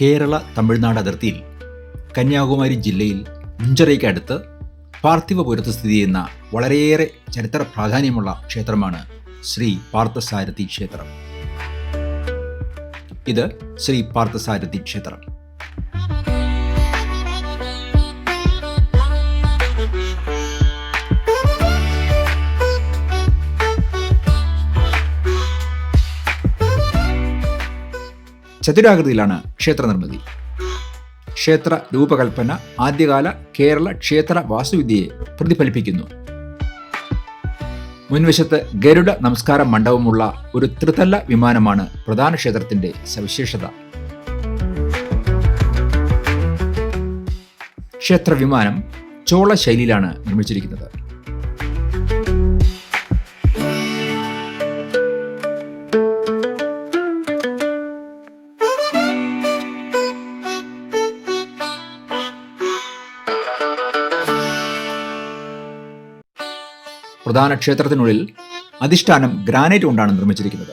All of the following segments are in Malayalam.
കേരള തമിഴ്നാട് അതിർത്തിയിൽ കന്യാകുമാരി ജില്ലയിൽ മുഞ്ചറയ്ക്കടുത്ത് പാർത്ഥിവപുരത്ത് സ്ഥിതി ചെയ്യുന്ന വളരെയേറെ ചരിത്ര പ്രാധാന്യമുള്ള ക്ഷേത്രമാണ് ശ്രീ പാർത്ഥസാരഥി ക്ഷേത്രം. ഇത് ശ്രീ പാർത്ഥസാരഥി ക്ഷേത്രം. ചതുരാകൃതിയിലാണ് ക്ഷേത്ര നിർമ്മിതി ക്ഷേത്ര രൂപകൽപ്പന ആദ്യകാല കേരള ക്ഷേത്ര വാസ്തുവിദ്യയെ പ്രതിഫലിപ്പിക്കുന്നു. മുൻവശത്ത് ഗരുഡ നമസ്കാര മണ്ഡപമുള്ള ഒരു ത്രിതല വിമാനമാണ് പ്രധാന ക്ഷേത്രത്തിന്റെ സവിശേഷത. ക്ഷേത്ര വിമാനം ചോള ശൈലിയിലാണ് നിർമ്മിച്ചിരിക്കുന്നത്. പ്രധാന ക്ഷേത്രത്തിനുള്ളിൽ അധിഷ്ഠാനം ഗ്രാനൈറ്റ് കൊണ്ടാണ് നിർമ്മിച്ചിരിക്കുന്നത്.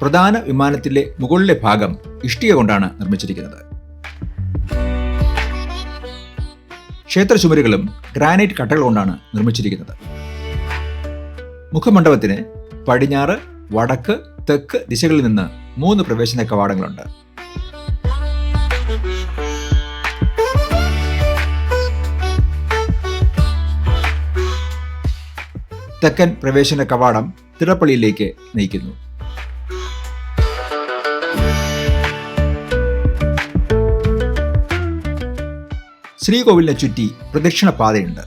പ്രധാന വിമാനത്തിലെ മുകളിലെ ഭാഗം ഇഷ്ടിക കൊണ്ടാണ് നിർമ്മിച്ചിരിക്കുന്നത്. ക്ഷേത്ര ചുമരുകളും ഗ്രാനൈറ്റ് കട്ടകൾ കൊണ്ടാണ് നിർമ്മിച്ചിരിക്കുന്നത്. മുഖമണ്ഡപത്തിന് പടിഞ്ഞാറ് വടക്ക് തെക്ക് ദിശകളിൽ നിന്ന് മൂന്ന് പ്രവേശന കവാടങ്ങളുണ്ട്. തെക്കൻ പ്രവേശന കവാടം തിടപ്പള്ളിയിലേക്ക് നയിക്കുന്നു. ശ്രീകോവിലിനെ ചുറ്റി പ്രദക്ഷിണ പാതയുണ്ട്.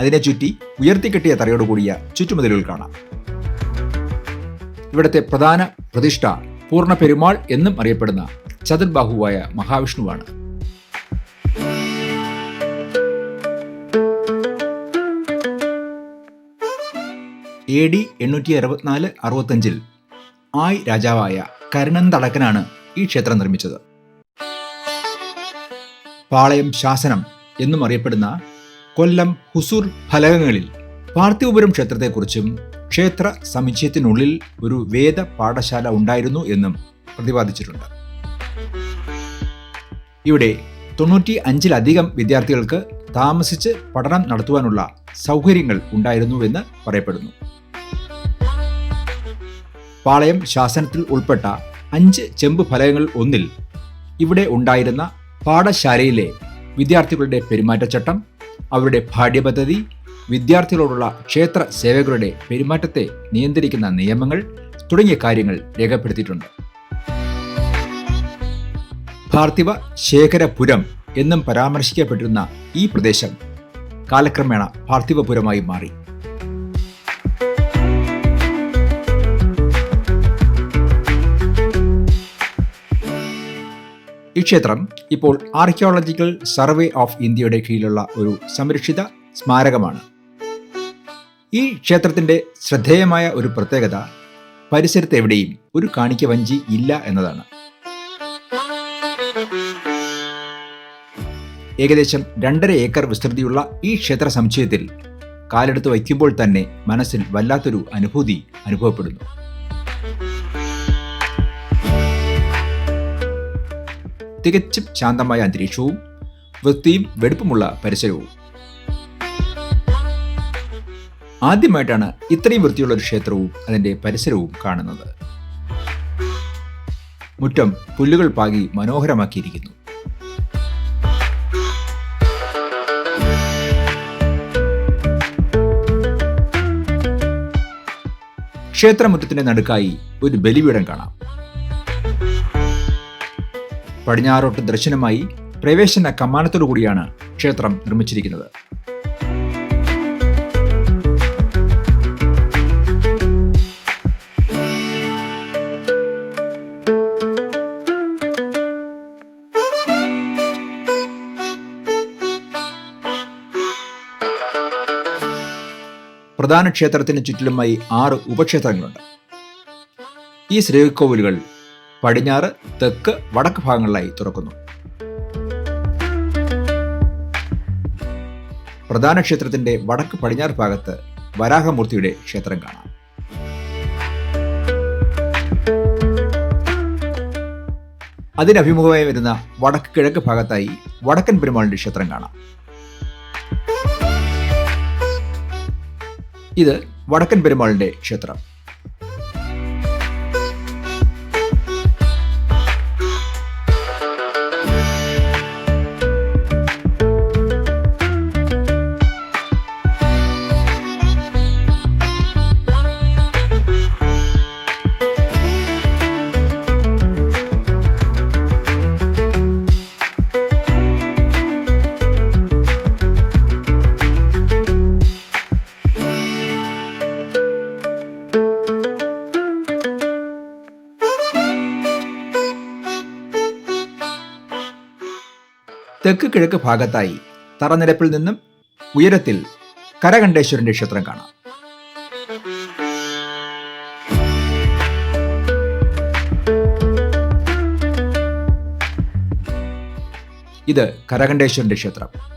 അതിനെ ചുറ്റി ഉയർത്തിക്കെട്ടിയ തറയോട് കൂടിയ ചുറ്റുമതിലുകൾ കാണാം. ഇവിടത്തെ പ്രധാന പ്രതിഷ്ഠ പൂർണ പെരുമാൾ എന്നും അറിയപ്പെടുന്ന ചതുർബാഹുവായ മഹാവിഷ്ണുവാണ്. എ ഡി എണ്ണൂറ്റി അറുപത്തിനാല് അറുപത്തഞ്ചിൽ ആയ് രാജാവായ കരുണന്തടക്കനാണ് ഈ ക്ഷേത്രം നിർമ്മിച്ചത്. പാളയം ശാസനം എന്നും അറിയപ്പെടുന്ന കൊല്ലം ഹുസൂർ ഫലകങ്ങളിൽ പാർത്ഥിവപുരം ക്ഷേത്രത്തെക്കുറിച്ചും ക്ഷേത്ര സമുച്ചയത്തിനുള്ളിൽ ഒരു വേദ പാഠശാല ഉണ്ടായിരുന്നു എന്നും പ്രതിപാദിച്ചിട്ടുണ്ട്. ഇവിടെ തൊണ്ണൂറ്റി അഞ്ചിലധികം വിദ്യാർത്ഥികൾക്ക് താമസിച്ച് പഠനം നടത്തുവാനുള്ള സൗകര്യങ്ങൾ ഉണ്ടായിരുന്നുവെന്ന് പറയപ്പെടുന്നു. പാളയം ശാസനത്തിൽ ഉൾപ്പെട്ട അഞ്ച് ചെമ്പ് ഫലകങ്ങൾ ഒന്നിൽ ഇവിടെ ഉണ്ടായിരുന്ന പാഠശാലയിലെ വിദ്യാർത്ഥികളുടെ പെരുമാറ്റച്ചട്ടം അവരുടെ പാഠ്യപദ്ധതി വിദ്യാർത്ഥികളോടുള്ള ക്ഷേത്ര സേവകരുടെ പെരുമാറ്റത്തെ നിയന്ത്രിക്കുന്ന നിയമങ്ങൾ തുടങ്ങിയ കാര്യങ്ങൾ രേഖപ്പെടുത്തിയിട്ടുണ്ട്. പാർത്ഥിവ ശേഖരപുരം എന്നും പരാമർശിക്കപ്പെട്ടിരുന്ന ഈ പ്രദേശം കാലക്രമേണ പാർത്ഥിവപുരമായി മാറി. ഈ ക്ഷേത്രം ഇപ്പോൾ ആർക്കിയോളജിക്കൽ സർവേ ഓഫ് ഇന്ത്യയുടെ കീഴിലുള്ള ഒരു സംരക്ഷിത സ്മാരകമാണ്. ഈ ക്ഷേത്രത്തിന്റെ ശ്രദ്ധേയമായ ഒരു പ്രത്യേകത പരിസരത്ത് എവിടെയും ഒരു കാണിക്ക വഞ്ചി ഇല്ല എന്നതാണ്. ഏകദേശം രണ്ടര ഏക്കർ വിസ്തൃതിയുള്ള ഈ ക്ഷേത്ര സമുച്ചയത്തിൽ കാലെടുത്ത് വയ്ക്കുമ്പോൾ തന്നെ മനസ്സിൽ വല്ലാത്തൊരു അനുഭൂതി അനുഭവപ്പെടുന്നു. തികച്ചും ശാന്തമായ അന്തരീക്ഷവും വൃത്തിയും വെടുപ്പുമുള്ള പരിസരവും. ആദ്യമായിട്ടാണ് ഇത്രയും വൃത്തിയുള്ള ഒരു ക്ഷേത്രവും അതിന്റെ പരിസരവും കാണുന്നത്. മുറ്റം പുല്ലുകൾ പാകി മനോഹരമാക്കിയിരിക്കുന്നു. ക്ഷേത്രമുറ്റത്തിന്റെ നടുക്കായി ഒരു ബലിപീഠം കാണാം. പടിഞ്ഞാറോട്ട് ദർശനമായി പ്രവേശന കമാനത്തോടു കൂടിയാണ് ക്ഷേത്രം നിർമ്മിച്ചിരിക്കുന്നത്. പ്രധാന ക്ഷേത്രത്തിന് ചുറ്റിലുമായി ആറ് ഉപക്ഷേത്രങ്ങളുണ്ട്. ഈ ശ്രീകോവിലുകൾ പടിഞ്ഞാറ് തെക്ക് വടക്ക് ഭാഗങ്ങളിലായി തുറക്കുന്നു. പ്രധാന ക്ഷേത്രത്തിന്റെ വടക്ക് പടിഞ്ഞാറ് ഭാഗത്ത് വരാഹമൂർത്തിയുടെ ക്ഷേത്രം കാണാം. അതിനഭിമുഖമായി വരുന്ന വടക്ക് കിഴക്ക് ഭാഗത്തായി വടക്കൻ പെരുമാളിന്റെ ക്ഷേത്രം കാണാം. ഇത് വടക്കൻ പെരുമാളിന്റെ ക്ഷേത്രം. തെക്ക് കിഴക്ക് ഭാഗത്തായി തറനിരപ്പിൽ നിന്നും ഉയരത്തിൽ കരകണ്ഠേശ്വരന്റെ ക്ഷേത്രം കാണാം. ഇത് കരകണ്ഠേശ്വരന്റെ ക്ഷേത്രം.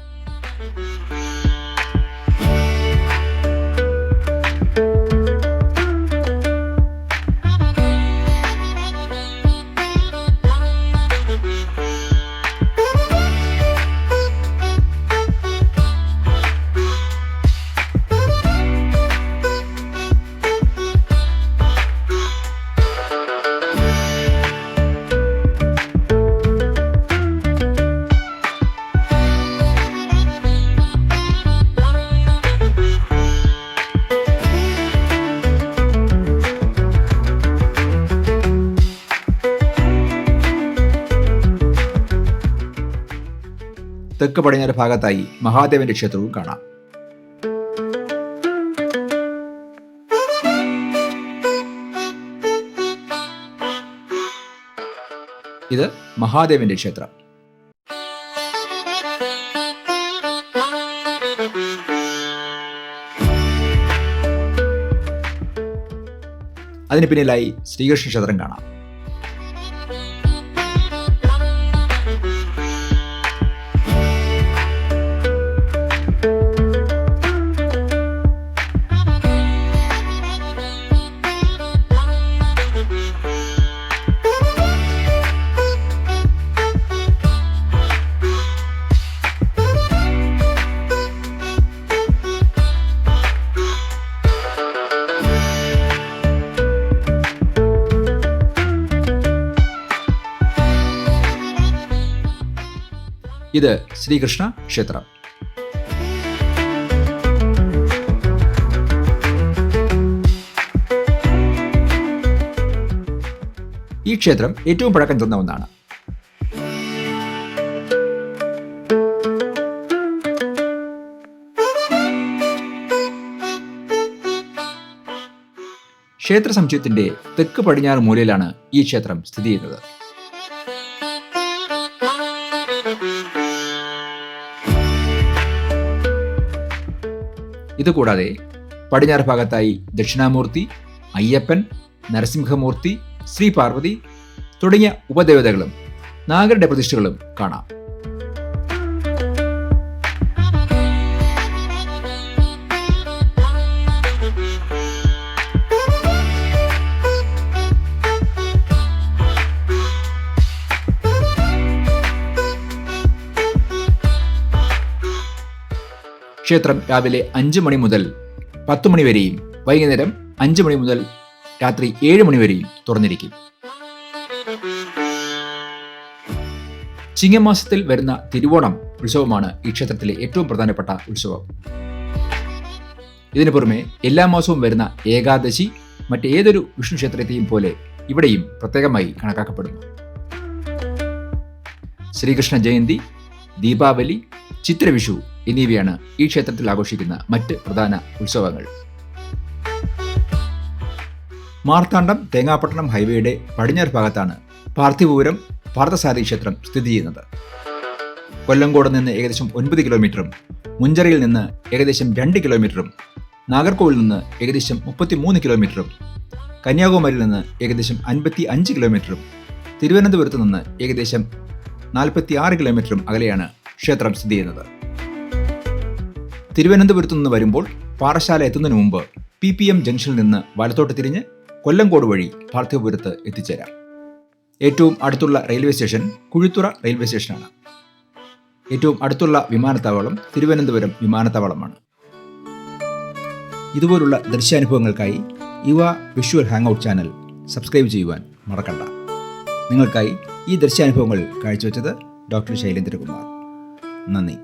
തെക്ക് പടിഞ്ഞാറ് ഭാഗത്തായി മഹാദേവന്റെ ക്ഷേത്രവും കാണാം. ഇത് മഹാദേവന്റെ ക്ഷേത്രം. അതിന് പിന്നിലായി ശ്രീകൃഷ്ണ ക്ഷേത്രം കാണാം. ഇത് ശ്രീകൃഷ്ണ ക്ഷേത്രം. ഈ ക്ഷേത്രം ഏറ്റവും പഴക്കം ചെന്ന ഒന്നാണ്. ക്ഷേത്ര സമുച്ചയത്തിന്റെ തെക്ക് പടിഞ്ഞാറ് മൂലയിലാണ് ഈ ക്ഷേത്രം സ്ഥിതി ചെയ്യുന്നത്. ഇതുകൂടാതെ പടിഞ്ഞാറ് ഭാഗത്തായി ദക്ഷിണാമൂർത്തി അയ്യപ്പൻ നരസിംഹമൂർത്തി ശ്രീ പാർവതി തുടങ്ങിയ ഉപദേവതകളും നാഗരുടെ പ്രതിഷ്ഠകളും കാണാം. ക്ഷേത്രം രാവിലെ അഞ്ച് മണി മുതൽ പത്ത് മണി വരെയും വൈകുന്നേരം അഞ്ച് മണി മുതൽ രാത്രി ഏഴ് മണി വരെയും തുറന്നിരിക്കും. ചിങ്ങമാസത്തിൽ വരുന്ന തിരുവോണം ഉത്സവമാണ് ഈ ക്ഷേത്രത്തിലെ ഏറ്റവും പ്രധാനപ്പെട്ട ഉത്സവം. ഇതിനു പുറമെ എല്ലാ മാസവും വരുന്ന ഏകാദശി മറ്റേതൊരു വിഷ്ണു ക്ഷേത്രത്തെയും പോലെ ഇവിടെയും പ്രത്യേകമായി കണക്കാക്കപ്പെടുന്നു. ശ്രീകൃഷ്ണ ജയന്തി ദീപാവലി ചിത്രവിഷു എന്നിവയാണ് ഈ ക്ഷേത്രത്തിൽ ആഘോഷിക്കുന്ന മറ്റ് പ്രധാന ഉത്സവങ്ങൾ. മാർത്താണ്ഡം തേങ്ങാപട്ടണം ഹൈവേയുടെ പടിഞ്ഞാറ് ഭാഗത്താണ് പാർത്ഥിപൂരം പാർത്ഥസാരി ക്ഷേത്രം സ്ഥിതി ചെയ്യുന്നത്. കൊല്ലങ്കോട് നിന്ന് ഏകദേശം ഒൻപത് കിലോമീറ്ററും മുഞ്ചറയിൽ നിന്ന് ഏകദേശം രണ്ട് കിലോമീറ്ററും നാഗർകോവിൽ നിന്ന് ഏകദേശം മുപ്പത്തിമൂന്ന് കിലോമീറ്ററും കന്യാകുമാരിയിൽ നിന്ന് ഏകദേശം അൻപത്തി അഞ്ച് കിലോമീറ്ററും തിരുവനന്തപുരത്ത് നിന്ന് ഏകദേശം നാൽപ്പത്തി ആറ് കിലോമീറ്ററും അകലെയാണ് ക്ഷേത്രം സ്ഥിതി ചെയ്യുന്നത്. തിരുവനന്തപുരത്ത് നിന്ന് വരുമ്പോൾ പാറശാല എത്തുന്നതിന് മുമ്പ് പി പി എം ജംഗ്ഷനിൽ നിന്ന് വലത്തോട്ട് തിരിഞ്ഞ് കൊല്ലങ്കോട് വഴി പാർത്ഥിവപുരത്ത് എത്തിച്ചേരാം. ഏറ്റവും അടുത്തുള്ള റെയിൽവേ സ്റ്റേഷൻ കുഴിത്തുറ റെയിൽവേ സ്റ്റേഷനാണ്. ഏറ്റവും അടുത്തുള്ള വിമാനത്താവളം തിരുവനന്തപുരം വിമാനത്താവളമാണ്. ഇതുപോലുള്ള ദൃശ്യാനുഭവങ്ങൾക്കായി Yuva visual hang out channel subscribe ചെയ്യുവാൻ മറക്കണ്ട. നിങ്ങൾക്കായി ഈ ദൃശ്യാനുഭവങ്ങൾ കാഴ്ചവെച്ചത് ഡോക്ടർ ശൈലേന്ദ്രകുമാർ. നന്ദി.